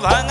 van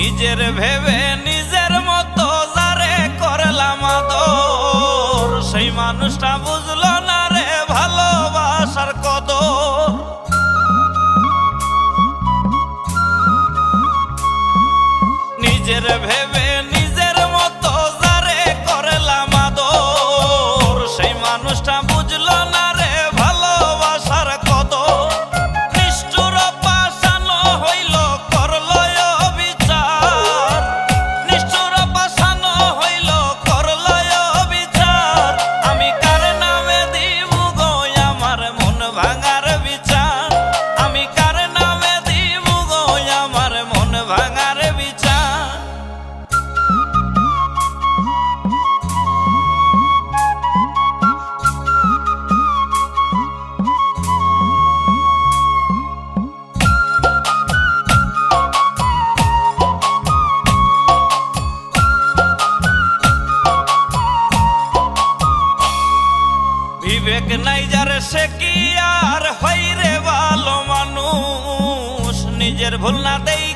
নিজের ভেবে নিজের মতো যারে করলাম আদর। সেই মানুষটা বুঝল না রে ভালোবাসার কদর। নিজের ভেবে নিজের মতো যারে করলাম আদর। সেই মানুষটা বুঝলো না সে কি আর হইরে ভালো মানুষ? নিজের ভুল না দেই